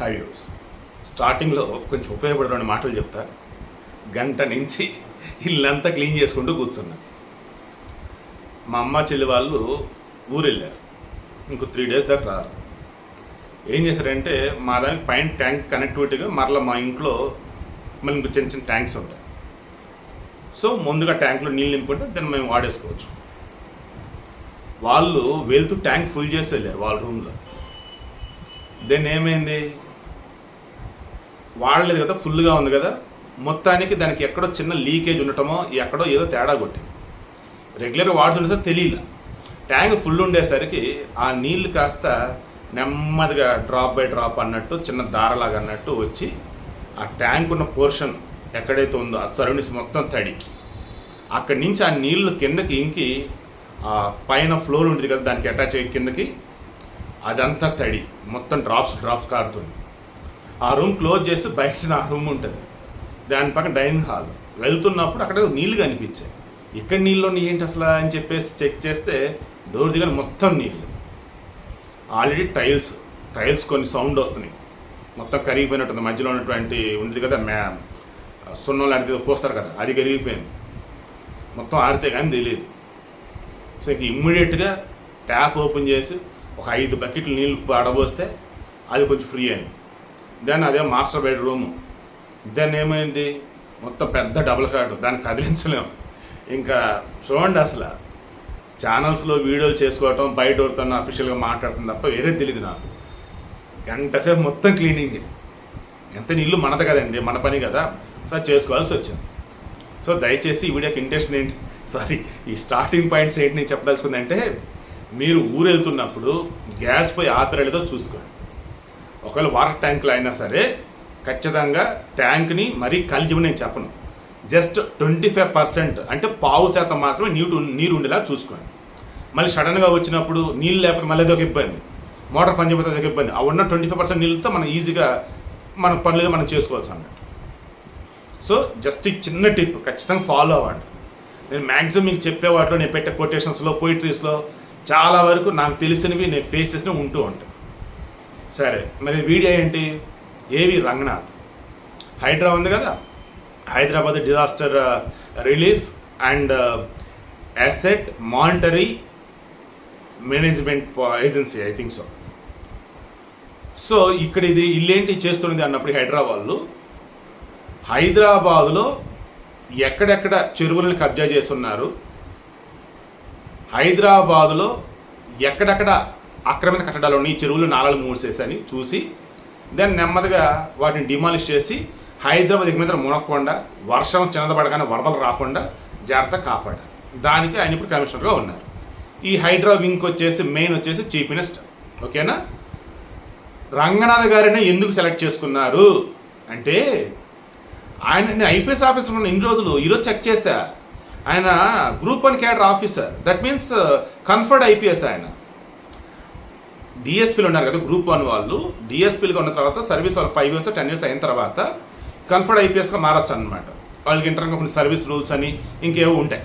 High views స్టార్టింగ్లో కొంచెం ఉపయోగపడే మాటలు చెప్తా. గంట నుంచి ఇల్లంతా క్లీన్ చేసుకుంటూ కూర్చున్నా. మా అమ్మ చెల్లి వాళ్ళు ఊరు వెళ్ళారు ఇంకో త్రీ డేస్ దాకా రారు. ఏం చేశారంటే మా దానికి పైన ట్యాంక్ కనెక్టివిటీగా మరలా మా ఇంట్లో మళ్ళీ ఇంకో చిన్న చిన్న ట్యాంక్స్ ఉంటాయి. సో ముందుగా ట్యాంక్లో నీళ్ళు నింపుకుంటే దాన్ని మేము వాడేసుకోవచ్చు. వాళ్ళు వెళ్తూ ట్యాంక్ ఫుల్ చేసి వెళ్ళారు వాళ్ళ రూమ్లో దెన్ ఏమైంది? వాడలేదు కదా ఫుల్గా ఉంది కదా. మొత్తానికి దానికి ఎక్కడో చిన్న లీకేజ్ ఉండటమో ఎక్కడో ఏదో తేడా కొట్టింది. రెగ్యులర్గా వాడుతుండే సార్ తెలియలే. ట్యాంక్ ఫుల్ ఉండేసరికి ఆ నీళ్ళు కాస్త నెమ్మదిగా డ్రాప్ బై డ్రాప్ అన్నట్టు చిన్న దారలాగా అన్నట్టు వచ్చి ఆ ట్యాంక్ ఉన్న పోర్షన్ ఎక్కడైతే ఉందో ఆ సరౌండింగ్స్ మొత్తం తడి అక్కడి నుంచి ఆ నీళ్ళు కిందకి ఇంకి ఆ పైన ఫ్లోర్ ఉంటుంది కదా దానికి అటాచ్ అయ్యి కిందకి అదంతా తడి. మొత్తం డ్రాప్స్ డ్రాప్స్ కారుతుంది. ఆ రూమ్ క్లోజ్ చేసి బయట నా రూమ్ ఉంటుంది. దాని పక్కన డైనింగ్ హాల్. వెళ్తున్నప్పుడు అక్కడ నీళ్ళు కనిపించాయి. ఎక్కడ నీళ్ళు ఉన్నాయి ఏంటి అసలు అని చెప్పేసి చెక్ చేస్తే డోర్ దిగని మొత్తం నీళ్ళు ఆల్రెడీ టైల్స్ టైల్స్ కొన్ని సౌండ్ వస్తున్నాయి. మొత్తం కరిగిపోయినట్టుంది. మధ్యలో ఉన్నటువంటి ఉంది కదా మ్యా సున్నం లాంటిది పోస్తారు కదా అది కరిగిపోయింది. మొత్తం ఆరితే కానీ తెలియదు. సో ఇంక ఇమ్మీడియట్గా ట్యాప్ ఓపెన్ చేసి ఒక ఐదు బకెట్లు నీళ్ళు పడబోస్తే అది కొంచెం ఫ్రీ అయింది. దెన్ అదే మాస్టర్ బెడ్రూమ్ దెన్ ఏమైంది? మొత్తం పెద్ద డబుల్ కాటు దాన్ని కదిలించలేం. ఇంకా చూడండి అసలు. ఛానల్స్లో వీడియోలు చేసుకోవటం బయట ఎవరితో అఫీషియల్గా మాట్లాడటం తప్ప వేరే తెలియదు నాకు. గంట సేపు మొత్తం క్లీనింగ్ ఎంత నీళ్ళు మనది కదండి మన పని కదా. సో చేసుకోవాల్సి వచ్చింది. సో దయచేసి ఈ వీడియోకి ఇంట్రెస్ట్ ఏంటి? సారీ ఈ స్టార్టింగ్ పాయింట్స్ ఏంటి నేను చెప్పదలుచుకుందంటే మీరు ఊరు వెళ్తున్నప్పుడు గ్యాస్ పోయి ఆపరేలేదో చూసుకోండి. ఒకవేళ వాటర్ ట్యాంకులు అయినా సరే ఖచ్చితంగా ట్యాంక్ని మరీ కలిజమని నేను చెప్పను. జస్ట్ ట్వంటీ ఫైవ్ పర్సెంట్ అంటే పావు శాతం మాత్రమే నీరు నీరు ఉండేలా చూసుకోండి. మళ్ళీ సడన్గా వచ్చినప్పుడు నీళ్ళు లేకపోతే మళ్ళీ అదొక ఇబ్బంది. మోటార్ పని చేయకపోతే అదొక ఇబ్బంది. ఆ ఉన్న ట్వంటీ ఫైవ్ పర్సెంట్ నీళ్ళతో మనం ఈజీగా మన పనులుగా మనం చేసుకోవచ్చు అన్నట్టు. సో జస్ట్ ఈ చిన్న టిప్ ఖచ్చితంగా ఫాలో అవ్వండి. నేను మ్యాక్సిమం మీకు చెప్పే వాటిలో నేను పెట్టే కొటేషన్స్లో పోయిట్రీస్లో చాలా వరకు నాకు తెలిసినవి నేను ఫేస్ చేసినవి ఉంటూ ఉంటాయి. సరే మరి వీడియో ఏంటి? ఏవి రంగనాథ్? హైడ్రా ఉంది కదా? Hyderabad disaster relief and asset monetary management agency I think so. So ఇక్కడ ఇది ఇల్లేంటి చేస్తున్నది అన్నప్పుడు హైదరాబాద్లో హైదరాబాదులో ఎక్కడెక్కడ చెరువులను కబ్జా చేస్తున్నారు హైదరాబాదులో ఎక్కడెక్కడ ఆక్రమిత కట్టడాలు ఉన్నాయి ఈ చెరువులు నాలాలు మూసేసని చూసి దాన్ని నెమ్మదిగా వాటిని డిమాలిష్ చేసి హైదరాబాద్ దిగు మీద మునక్కుండా వర్షం చిన్నదపడగానే వరదలు రాకుండా జాగ్రత్త కాపాడారు. దానికి ఆయన ఇప్పుడు కమిషనర్గా ఉన్నారు. ఈ హైడ్రా వింగ్ వచ్చేసి మెయిన్ వచ్చేసి చీఫ్ మినిస్టర్ ఓకేనా రంగనాథ్ గారిని ఎందుకు సెలెక్ట్ చేసుకున్నారు? అంటే ఆయన నేను ఐపీఎస్ ఆఫీసర్ ఉన్న ఇన్ని రోజులు ఈరోజు చెక్ చేశా. ఆయన group one cadre officer that means conferred IPS ఆయన. డిఎస్పీలు ఉన్నారు కదా గ్రూప్ వన్ వాళ్ళు. డిఎస్పీలుగా ఉన్న తర్వాత సర్వీస్ వాళ్ళు ఫైవ్ ఇయర్స్ టెన్ ఇయర్స్ అయిన తర్వాత కన్ఫర్డ్ ఐపీఎస్గా మారచ్చు అనమాట వాళ్ళకి ఇంటర్గా కొన్ని సర్వీస్ రూల్స్ అని ఇంకేవో ఉంటాయి.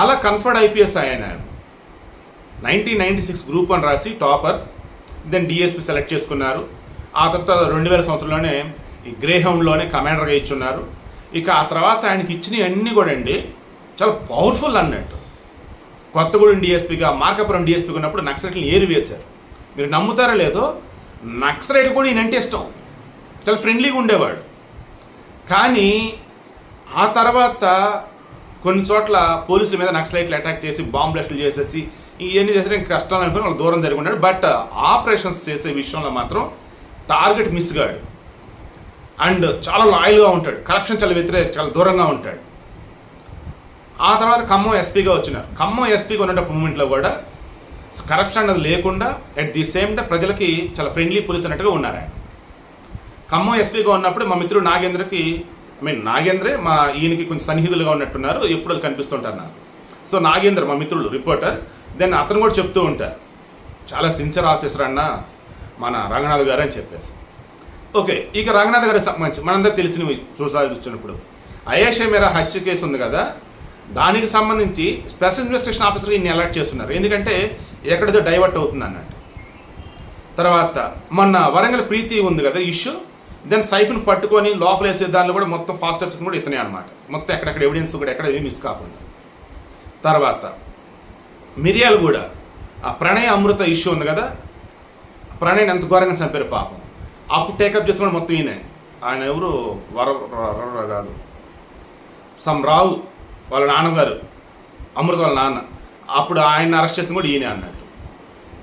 అలా కన్ఫర్డ్ ఐపీఎస్ ఆయన nineteen ninety six group one రాసి టాపర్ దెన్ డిఎస్పీ సెలెక్ట్ చేసుకున్నారు. ఆ తర్వాత రెండు వేల సంవత్సరంలోనే ఈ గ్రేహౌండ్లోనే కమాండర్గా ఇచ్చున్నారు. ఇక ఆ తర్వాత ఆయనకి ఇచ్చినవన్నీ కూడా అండి చాలా పవర్ఫుల్ అన్నట్టు. కొత్తగూడెం డిఎస్పీగా మార్కాపురం డిఎస్పీగా ఉన్నప్పుడు నక్సలైట్లు ఏరివేశారు మీరు నమ్ముతారో లేదో నక్సలైట్ కూడా ఈయనంటే ఇష్టం. చాలా ఫ్రెండ్లీగా ఉండేవాడు. కానీ ఆ తర్వాత కొన్ని చోట్ల పోలీసుల మీద నక్సలైట్లు అటాక్ చేసి బాంబ్ బ్లాస్టులు చేసేసి ఇవన్నీ చేస్తే కష్టాలు అనుకుని వాళ్ళు దూరం జరుగుతాడు బట్ ఆపరేషన్స్ చేసే విషయంలో మాత్రం టార్గెట్ మిస్ కాడు అండ్ చాలా లాయల్గా ఉంటాడు. కరప్షన్ చాలా వ్యతిరేక చాలా దూరంగా ఉంటాడు. ఆ తర్వాత ఖమ్మం ఎస్పీగా వచ్చినారు. ఖమ్మం ఎస్పీగా ఉన్నప్పుడు మూమెంట్లో కూడా కరప్షన్ అనేది లేకుండా అట్ ది సేమ్ టైం ప్రజలకి చాలా ఫ్రెండ్లీ పోలీస్ అన్నట్టుగా ఉన్నారు ఆయన. ఖమ్మం ఎస్పీగా ఉన్నప్పుడు మా మిత్రుడు నాగేంద్రకి ఐ మీన్ నాగేంద్రే మా ఈయనకి కొంచెం సన్నిహితులుగా ఉన్నట్టున్నారు. ఎప్పుడు వాళ్ళు కనిపిస్తుంటారు నాకు. సో నాగేంద్ర మా మిత్రుడు రిపోర్టర్ దెన్ అతను కూడా చెప్తూ ఉంటారు. చాలా సిన్సియర్ ఆఫీసర్ అన్న మన రంగనాథ్ గారు అని చెప్పేసి. ఓకే ఇక రంగనాథ్ గారికి సంబంధించి మనందరికి తెలిసినవి చూసాల్సి వచ్చినప్పుడు. అయేష మేరా హత్య కేసు ఉంది కదా దానికి సంబంధించి స్పెషల్ ఇన్వెస్టిగేషన్ ఆఫీసర్ ఈయన్ని అలర్ట్ చేస్తున్నారు. ఎందుకంటే ఎక్కడిదో డైవర్ట్ అవుతుంది అన్నట్టు తర్వాత మొన్న వరంగల్ ప్రీతి ఉంది కదా ఇష్యూ దాన్ని సైఫ్ని పట్టుకొని లోపల వేసే దానిలో కూడా మొత్తం ఫాస్ట్ స్టెప్స్ కూడా ఇతనే అనమాట మొత్తం ఎక్కడెక్కడ ఎవిడెన్స్ కూడా ఎక్కడ ఏమి మిస్ కాకుండా. తర్వాత మిరియాలు కూడా ఆ ప్రణయ అమృత ఇష్యూ ఉంది కదా ప్రణయ్ని ఎంత ఘోరంగా చంపారు పాపం. అప్పుడు టేకప్ చేసుకున్న మొత్తం ఈయన. ఆయన ఎవరు? వర- కాదు. సమ్ రావు వాళ్ళ నాన్నగారు అమృత వాళ్ళ నాన్న అప్పుడు ఆయన అరెస్ట్ చేసిన కూడా ఈయనే అన్నట్టు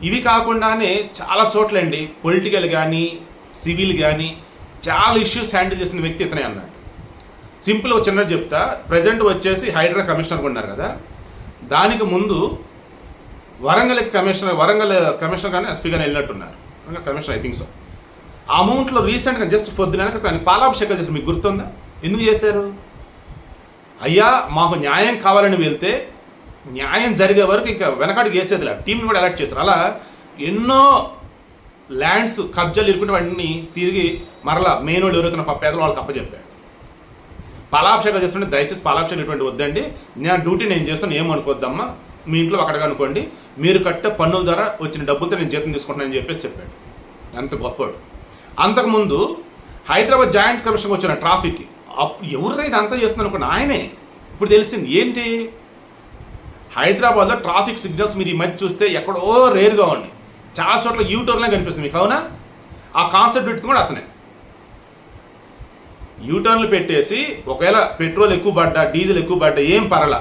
ఇవి కాకుండానే చాలా చోట్లండి పొలిటికల్ కానీ సివిల్ కానీ చాలా ఇష్యూస్ హ్యాండిల్ చేసిన వ్యక్తి ఇతనే అన్నాడు. సింపుల్ ఒక చిన్నది చెప్తా ప్రజెంట్ వచ్చేసి హైడ్రా కమిషనర్ ఉన్నారు కదా దానికి ముందు వరంగల్ కమిషనర్ వరంగల్ కమిషనర్ కానీ ఎస్పీ కానీ వెళ్ళినట్టున్నారు. Warangal commissioner I think so ఆ అమౌంట్లో రీసెంట్గా జస్ట్ పొద్దున ఆయన పాలాభిషేకాలు చేసి మీకు గుర్తుందా? ఎందుకు చేశారు? అయ్యా మాకు న్యాయం కావాలని వెళ్తే న్యాయం జరిగే వరకు ఇంకా వెనకాడికి లేదు. టీంని కూడా ఎలక్ట్ చేస్తారు. అలా ఎన్నో ల్యాండ్స్ కబ్జాలు ఇరుకుంటే వాటిని తిరిగి మరలా మెయిన్ వాళ్ళు ఎవరైతే ఉన్న పేదలు వాళ్ళకి అప్పచెప్పాడు పాలాభిషేకాలు చేస్తుంటే దయచేసి పాలాభిషేకం ఇటువంటి వద్దండి. నా డ్యూటీ నేను చేస్తాను ఏమనుకోద్దమ్మా మీ ఇంట్లో అక్కడ అనుకోండి. మీరు కట్టే పన్నుల ద్వారా వచ్చిన డబ్బులతో నేను జీతం తీసుకుంటానని చెప్పేసి చెప్పాడు. అంత గొప్పవాడు. అంతకుముందు హైదరాబాద్ జాయింట్ కమిషన్ వచ్చిన ట్రాఫిక్కి ఎవరికైతే ఇదంతా చేస్తున్నారు అనుకోండి ఆయనే. ఇప్పుడు తెలిసింది ఏంటి? హైదరాబాద్లో ట్రాఫిక్ సిగ్నల్స్ మీరు ఈ మధ్య చూస్తే ఎక్కడో రేర్గా ఉన్నాయి. చాలా చోట్ల యూటర్న్లే కనిపిస్తుంది మీకు అవునా? ఆ కాన్సెప్ట్ పెట్టుకుని కూడా అతనే. యూటర్న్లు పెట్టేసి ఒకవేళ పెట్రోల్ ఎక్కువ పడ్డా డీజిల్ ఎక్కువ పడ్డా ఏం పరలా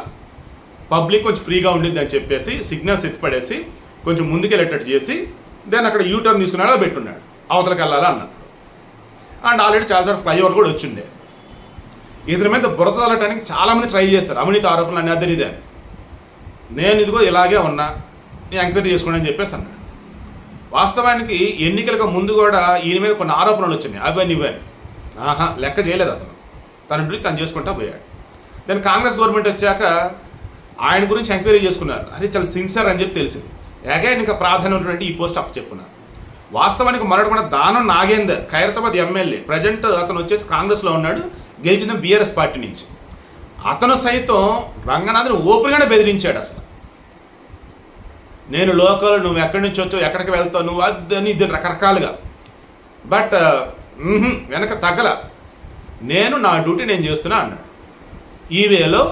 పబ్లిక్ కొంచెం ఫ్రీగా ఉండిద్ది అని చెప్పేసి సిగ్నల్స్ ఎత్తిపడేసి కొంచెం ముందుకెళ్ళేటట్టు చేసి దాన్ని అక్కడ యూటర్న్ తీసుకున్నాడు పెట్టున్నాడు. అవతలకి వెళ్ళాలా అన్నప్పుడు అండ్ ఆల్రెడీ చాలా చాలా ఫ్లైఓవర్ కూడా వచ్చిండే. ఇతని మీద బురద తల్లటానికి చాలామంది ట్రై చేస్తారు. అవినీతి ఆరోపణలు అని అద్దరి ఇదే నేను ఇదిగో ఇలాగే ఉన్నా నేను ఎంక్వైరీ చేసుకోండి అని చెప్పేసి అన్నాడు వాస్తవానికి ఎన్నికలకు ముందు కూడా ఈయన మీద కొన్ని ఆరోపణలు వచ్చినాయి. అవన్నీ ఇవన్నీ ఆహా లెక్క చేయలేదు అతను. తన డ్యూటీ తను చేసుకుంటా పోయాడు. దాని కాంగ్రెస్ గవర్నమెంట్ వచ్చాక ఆయన గురించి ఎంక్వైరీ చేసుకున్నారు. అది చాలా సిన్సియర్ అని చెప్పి తెలిసింది. అగైన్ ఇంకా ప్రాధాన్యమైనటువంటి ఈ పోస్ట్ అప్పు చెప్పున్నారు వాస్తవానికి మరొకటి కూడా దానం నాగేందర్ ఖైరతాబాద్ ఎమ్మెల్యే. ప్రజెంట్ అతను వచ్చేసి కాంగ్రెస్లో ఉన్నాడు గెలిచిన బీఆర్ఎస్ పార్టీ నుంచి. అతను సైతం రంగనాథ్ని ఓపెన్గానే బెదిరించాడు అసలు. నేను లోకల్ నువ్వు ఎక్కడి నుంచి వచ్చావు ఎక్కడికి వెళ్తావు నువ్వు అదని ఇది రకరకాలుగా. బట్ వెనక తగ్గల. నేను నా డ్యూటీ నేను చేస్తున్నా అన్నాడు. ఈ వేలో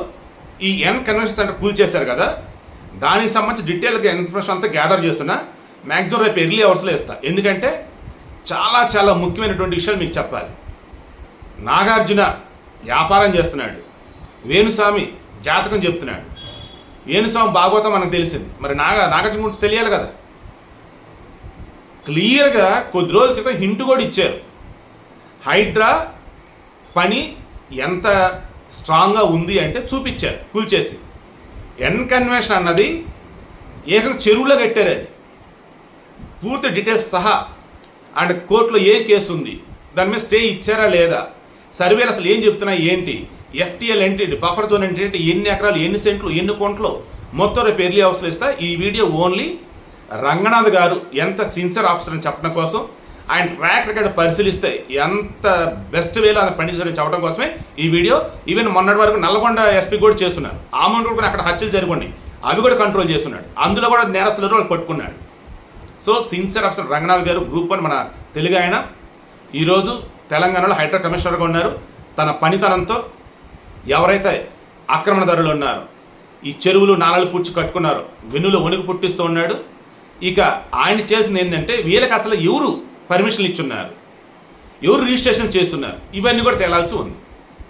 ఈ ఎన్ కన్వెన్షన్ సెంటర్ కూల్ చేశారు కదా దానికి సంబంధించి డీటెయిల్గా ఇన్ఫర్మేషన్ అంతా గ్యాదర్ చేస్తున్నా. మ్యాక్సిమం రేపు ఎర్లీ అవర్స్లో ఇస్తా ఎందుకంటే చాలా చాలా ముఖ్యమైనటువంటి విషయాలు మీకు చెప్పాలి. నాగార్జున వ్యాపారం చేస్తున్నాడు. వేణుస్వామి జాతకం చెప్తున్నాడు. వేణుస్వామి భాగవతం మనకు తెలిసింది. మరి నాగ నాగార్జున గురించి తెలియాలి కదా? క్లియర్గా కొద్ది రోజుల క్రితం హింట్ కూడా ఇచ్చారు. హైడ్రా పని ఎంత స్ట్రాంగ్గా ఉంది అంటే చూపించారు కూల్చేసి. ఎన్ కన్వెన్షన్ అన్నది ఏకంగా చెరువులో కట్టారు అది. పూర్తి డీటెయిల్స్ సహా అండ్ కోర్టులో ఏ కేసు ఉంది? దాని మీద స్టే ఇచ్చారా లేదా? సర్వేలు అసలు ఏం చెప్తున్నా ఏంటి? ఎఫ్టీఎల్ ఏంటి? బఫర్ జోన్ ఏంటి? ఎన్ని ఎకరాలు ఎన్ని సెంట్లు ఎన్ని కొంట్లు మొత్తం రేపు ఎర్లీ అవసరం ఇస్తా. ఈ వీడియో ఓన్లీ రంగనాథ్ గారు ఎంత సిన్సియర్ ఆఫీసర్ అని చెప్పడం కోసం ఆయన ట్రాక్ రికార్డ్ పరిశీలిస్తే ఎంత బెస్ట్ వేలో ఆయన పండించారని చెప్పడం కోసమే ఈ వీడియో. ఈవెన్ మొన్నటి వరకు నల్లగొండ ఎస్పీ కూడా చేస్తున్నారు. ఆ కూడా అక్కడ హత్యలు జరుగున్నాయి అవి కూడా కంట్రోల్ చేస్తున్నాడు. అందులో కూడా నేరస్తులు వాళ్ళు పట్టుకున్నాడు సో సిన్సియర్ ఆఫీసర్ రంగనాథ్ గారు గ్రూప్ వన్ మన తెలుగు ఆయన. ఈరోజు తెలంగాణలో హైడ్రా కమిషనర్గా ఉన్నారు. తన పనితనంతో ఎవరైతే ఆక్రమణదారులు ఉన్నారో ఈ చెరువులు నాలలు పుచ్చి కట్టుకున్నారు వెన్నులో వణుకు పుట్టిస్తూ ఉన్నాడు. ఇక ఆయన చేసింది ఏంటంటే వీళ్ళకి అసలు ఎవరు పర్మిషన్లు ఇచ్చున్నారు? ఎవరు రిజిస్ట్రేషన్ చేస్తున్నారు? ఇవన్నీ కూడా తేలాల్సి ఉంది.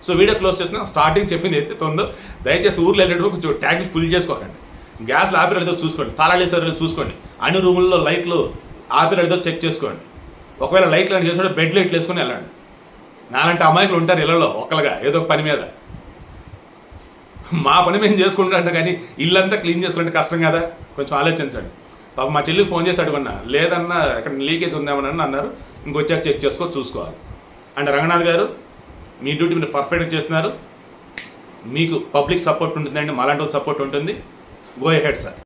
సో వీడియో క్లోజ్ చేస్తున్నా. స్టార్టింగ్ చెప్పింది ఏదైతే ఉందో దయచేసి ఊర్లో వెళ్ళేటప్పుడు కొంచెం ట్యాంక్ ఫుల్ చేసుకోకండి. గ్యాస్లు ఆపిరేదో చూసుకోండి తాళాలు చూసుకోండి అన్ని రూముల్లో లైట్లు ఆపిరేదో చెక్ చేసుకోండి. ఒకవేళ లైట్లు అని చేసుకుంటే బెడ్ లైట్లు వేసుకొని వెళ్ళండి. నాలంటే అమాయకులు ఉంటారు ఇళ్ళలో ఒకళ్ళగా ఏదో ఒక పని మీద. మా పని మేము చేసుకుంటాం కానీ ఇల్లంతా క్లీన్ చేసుకుంటే కష్టం కదా కొంచెం ఆలోచించండి. పాప మా చెల్లికి ఫోన్ చేసి అడుగున్నా లేదన్నా ఎక్కడ లీకేజ్ ఉందేమని అన్నారు. ఇంకొచ్చాక చెక్ చేసుకో చూసుకోవాలి. అండ్ రంగనాథ్ గారు మీ డ్యూటీ మీరు పర్ఫెక్ట్గా చేస్తున్నారు. మీకు పబ్లిక్ సపోర్ట్ ఉంటుందండి మాలాంటి సపోర్ట్ ఉంటుంది. Go head sir